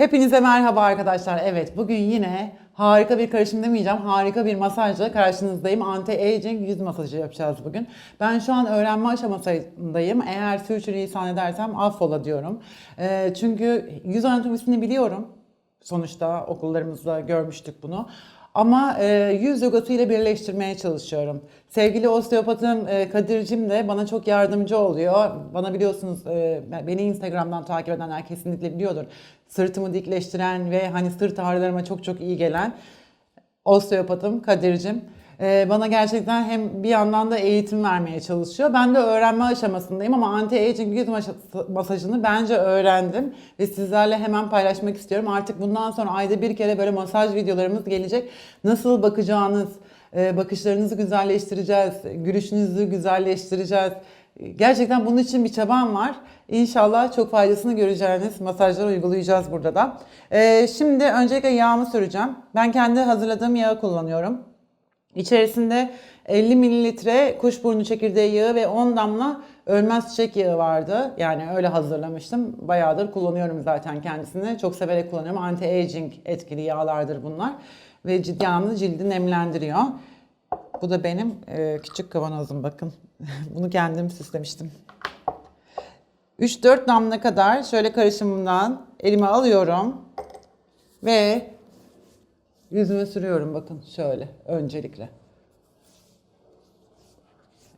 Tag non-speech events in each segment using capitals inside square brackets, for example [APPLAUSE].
Hepinize merhaba arkadaşlar. Evet bugün yine harika bir karışım demeyeceğim. Harika bir masajla karşınızdayım. Anti-aging yüz masajı yapacağız bugün. Ben şu an öğrenme aşamasındayım. Eğer sürçülisan edersem affola diyorum. Ee, çünkü yüz anatomisini biliyorum. Sonuçta okullarımızda görmüştük bunu. Ama e, yüz yogası ile birleştirmeye çalışıyorum. Sevgili osteopatım e, Kadir'cim de bana çok yardımcı oluyor. Bana biliyorsunuz e, beni Instagram'dan takip edenler kesinlikle biliyordur. Sırtımı dikleştiren ve hani sırt ağrılarıma çok çok iyi gelen osteopatım Kadir'cim. Ee, bana gerçekten hem bir yandan da eğitim vermeye çalışıyor. Ben de öğrenme aşamasındayım ama anti-aging yüz mas- masajını bence öğrendim ve sizlerle hemen paylaşmak istiyorum. Artık bundan sonra ayda bir kere böyle masaj videolarımız gelecek. Nasıl bakacağınız, e, bakışlarınızı güzelleştireceğiz, gülüşünüzü güzelleştireceğiz. Gerçekten bunun için bir çabam var. İnşallah çok faydasını göreceğiniz masajlar uygulayacağız burada da. Ee, şimdi öncelikle yağımı süreceğim. Ben kendi hazırladığım yağı kullanıyorum. İçerisinde 50 mililitre kuşburnu çekirdeği yağı ve 10 damla ölmez çiçek yağı vardı. Yani öyle hazırlamıştım. Bayağıdır kullanıyorum zaten kendisini. Çok severek kullanıyorum. Anti-aging etkili yağlardır bunlar. Ve cilt yağını cildi nemlendiriyor. Bu da benim e, küçük kavanozum bakın. [LAUGHS] Bunu kendim süslemiştim. 3-4 damla kadar şöyle karışımından elime alıyorum. Ve yüzüme sürüyorum bakın şöyle öncelikle.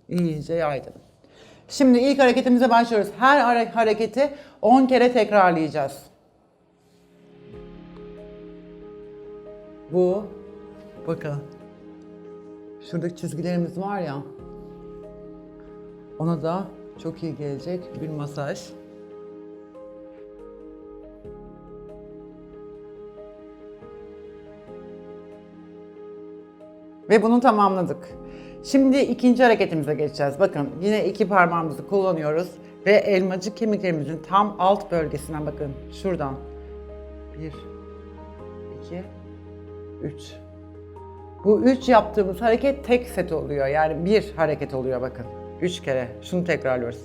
İyice yaydım. Şimdi ilk hareketimize başlıyoruz. Her hare- hareketi 10 kere tekrarlayacağız. Bu bakın şuradaki çizgilerimiz var ya ona da çok iyi gelecek bir masaj. Ve bunu tamamladık. Şimdi ikinci hareketimize geçeceğiz. Bakın yine iki parmağımızı kullanıyoruz ve elmacık kemiklerimizin tam alt bölgesinden bakın şuradan. Bir, iki, üç. Bu üç yaptığımız hareket tek set oluyor. Yani bir hareket oluyor bakın. Üç kere. Şunu tekrarlıyoruz.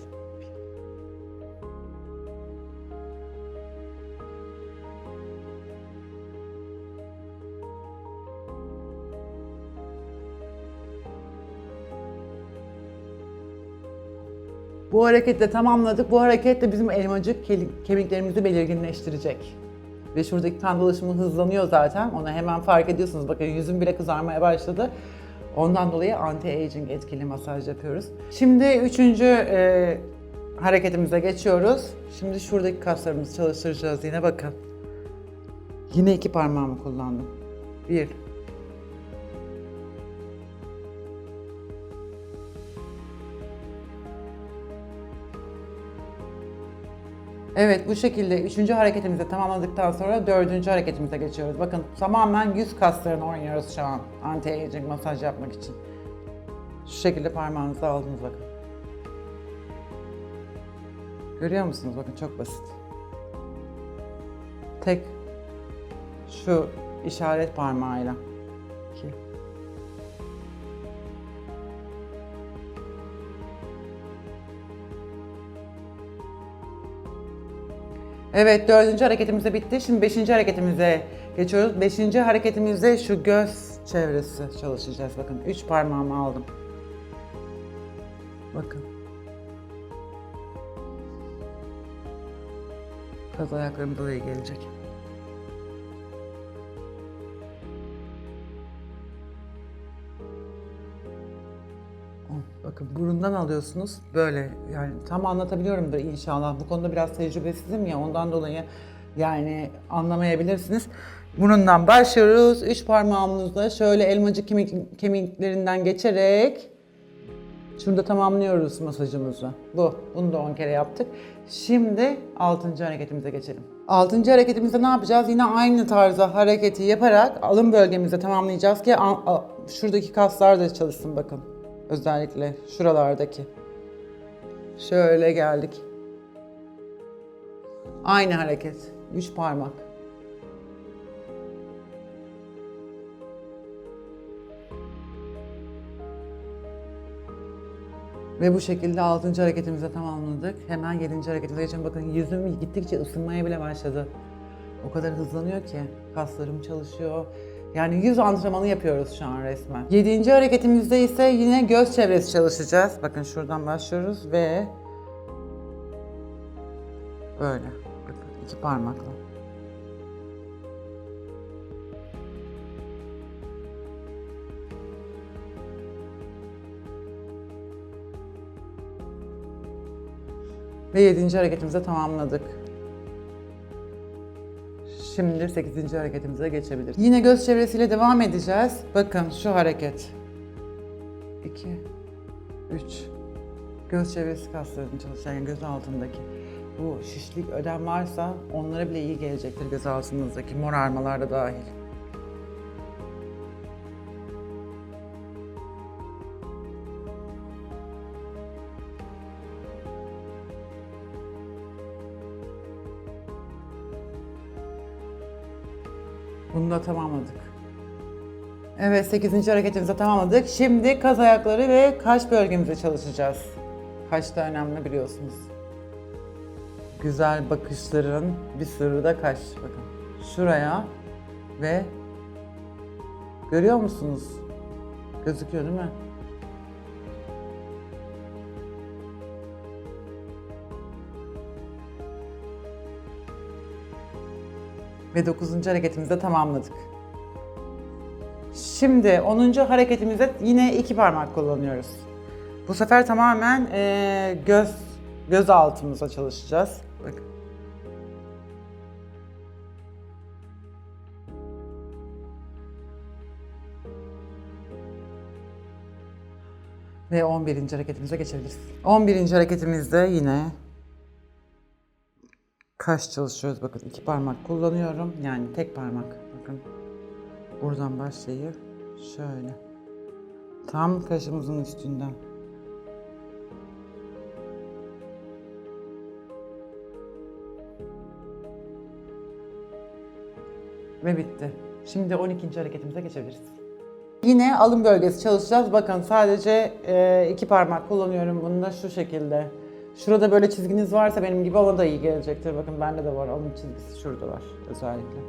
Bu hareketle tamamladık. Bu hareket de bizim elmacık ke- kemiklerimizi belirginleştirecek. Ve şuradaki kan dolaşımı hızlanıyor zaten. Onu hemen fark ediyorsunuz. Bakın yüzüm bile kızarmaya başladı. Ondan dolayı anti-aging etkili masaj yapıyoruz. Şimdi üçüncü e, hareketimize geçiyoruz. Şimdi şuradaki kaslarımızı çalıştıracağız yine bakın. Yine iki parmağımı kullandım. Bir, Evet bu şekilde üçüncü hareketimizi tamamladıktan sonra dördüncü hareketimize geçiyoruz. Bakın tamamen yüz kaslarını oynuyoruz şu an anti-aging masaj yapmak için. Şu şekilde parmağınızı aldınız bakın. Görüyor musunuz? Bakın çok basit. Tek şu işaret parmağıyla. İki. Evet dördüncü hareketimiz de bitti. Şimdi beşinci hareketimize geçiyoruz. Beşinci hareketimizde şu göz çevresi çalışacağız. Bakın üç parmağımı aldım. Bakın. Kaz ayaklarımda da iyi gelecek. Burundan alıyorsunuz böyle yani tam anlatabiliyorumdur inşallah. Bu konuda biraz tecrübesizim ya ondan dolayı yani anlamayabilirsiniz. Burundan başlıyoruz. Üç parmağımızla şöyle elmacık kemik, kemiklerinden geçerek şurada tamamlıyoruz masajımızı. Bu. Bunu da 10 kere yaptık. Şimdi 6. hareketimize geçelim. 6. hareketimizde ne yapacağız? Yine aynı tarzda hareketi yaparak alın bölgemizde tamamlayacağız ki şuradaki kaslar da çalışsın bakın. Özellikle şuralardaki. Şöyle geldik. Aynı hareket. Üç parmak. Ve bu şekilde 6. hareketimizi tamamladık. Hemen 7. hareketimize geçelim. Bakın yüzüm gittikçe ısınmaya bile başladı. O kadar hızlanıyor ki kaslarım çalışıyor. Yani yüz antrenmanı yapıyoruz şu an resmen. Yedinci hareketimizde ise yine göz çevresi çalışacağız. Bakın şuradan başlıyoruz ve böyle. İki parmakla. Ve yedinci hareketimizi tamamladık. Şimdi 8. hareketimize geçebiliriz. Yine göz çevresiyle devam edeceğiz. Bakın şu hareket. 2 3 Göz çevresi kaslarının çalışan yani göz altındaki bu şişlik, ödem varsa onlara bile iyi gelecektir göz altınızdaki morarmalar da dahil. Bunu da tamamladık. Evet 8. hareketimizi tamamladık. Şimdi kas ayakları ve kaş bölgemize çalışacağız. Kaş da önemli biliyorsunuz. Güzel bakışların bir sırrı da kaş. Bakın şuraya ve görüyor musunuz? Gözüküyor değil mi? Ve 9. hareketimizi de tamamladık. Şimdi 10. hareketimizde yine iki parmak kullanıyoruz. Bu sefer tamamen eee, göz göz altımıza çalışacağız. Bakın. Ve 11. hareketimize geçebiliriz. 11. hareketimizde yine kaş çalışıyoruz. Bakın iki parmak kullanıyorum. Yani tek parmak. Bakın. Buradan başlayıp şöyle. Tam kaşımızın üstünden. Ve bitti. Şimdi 12. hareketimize geçebiliriz. Yine alın bölgesi çalışacağız. Bakın sadece iki parmak kullanıyorum bunu da şu şekilde. Şurada böyle çizginiz varsa benim gibi ona da iyi gelecektir. Bakın bende de var. Alın çizgisi şurada var özellikle.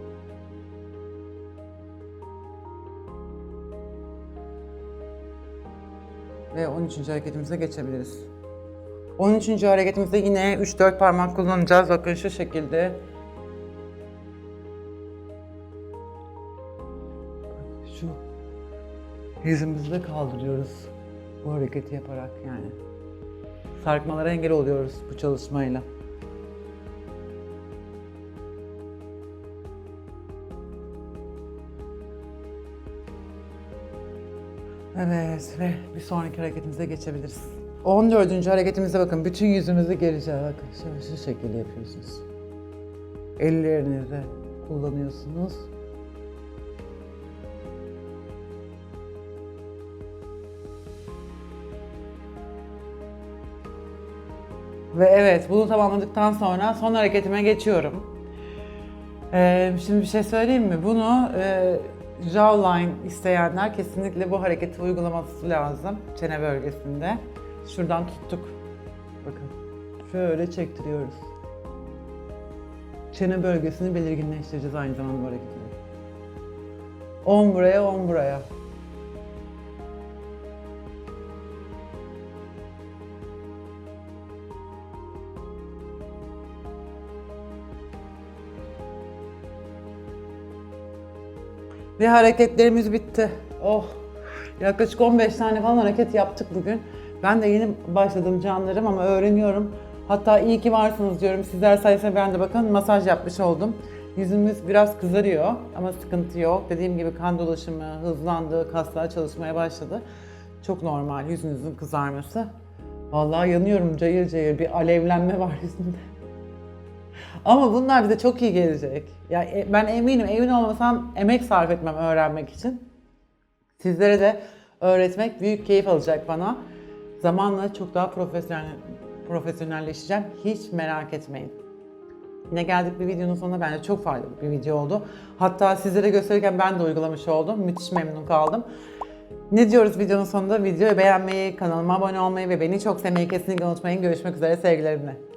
Ve 13. hareketimize geçebiliriz. 13. hareketimizde yine 3-4 parmak kullanacağız. Bakın şu şekilde. Şu yüzümüzü de kaldırıyoruz. Bu hareketi yaparak yani. Sarkmalara engel oluyoruz bu çalışmayla. Evet ve bir sonraki hareketimize geçebiliriz. 14. hareketimizde bakın bütün yüzümüzü geleceğe bakın. Şöyle şu şekilde yapıyorsunuz. Ellerinizi kullanıyorsunuz. Ve evet bunu tamamladıktan sonra son hareketime geçiyorum. Ee, şimdi bir şey söyleyeyim mi? Bunu e, jawline isteyenler kesinlikle bu hareketi uygulaması lazım çene bölgesinde. Şuradan tuttuk. Bakın. Şöyle çektiriyoruz. Çene bölgesini belirginleştireceğiz aynı zamanda bu hareketi. 10 buraya, 10 buraya. Ve hareketlerimiz bitti. Oh! Yaklaşık 15 tane falan hareket yaptık bugün. Ben de yeni başladım canlarım ama öğreniyorum. Hatta iyi ki varsınız diyorum. Sizler sayesinde ben de bakın masaj yapmış oldum. Yüzümüz biraz kızarıyor ama sıkıntı yok. Dediğim gibi kan dolaşımı hızlandı, kaslar çalışmaya başladı. Çok normal yüzünüzün kızarması. Vallahi yanıyorum cayır cayır bir alevlenme var yüzümde. Ama bunlar bize çok iyi gelecek. Ya e, ben eminim, emin olmasam emek sarf etmem öğrenmek için. Sizlere de öğretmek büyük keyif alacak bana. Zamanla çok daha profesyonel profesyonelleşeceğim. Hiç merak etmeyin. Yine geldik bir videonun sonuna bence çok faydalı bir video oldu. Hatta sizlere gösterirken ben de uygulamış oldum. Müthiş memnun kaldım. Ne diyoruz videonun sonunda? Videoyu beğenmeyi, kanalıma abone olmayı ve beni çok sevmeyi kesinlikle unutmayın. Görüşmek üzere sevgilerimle.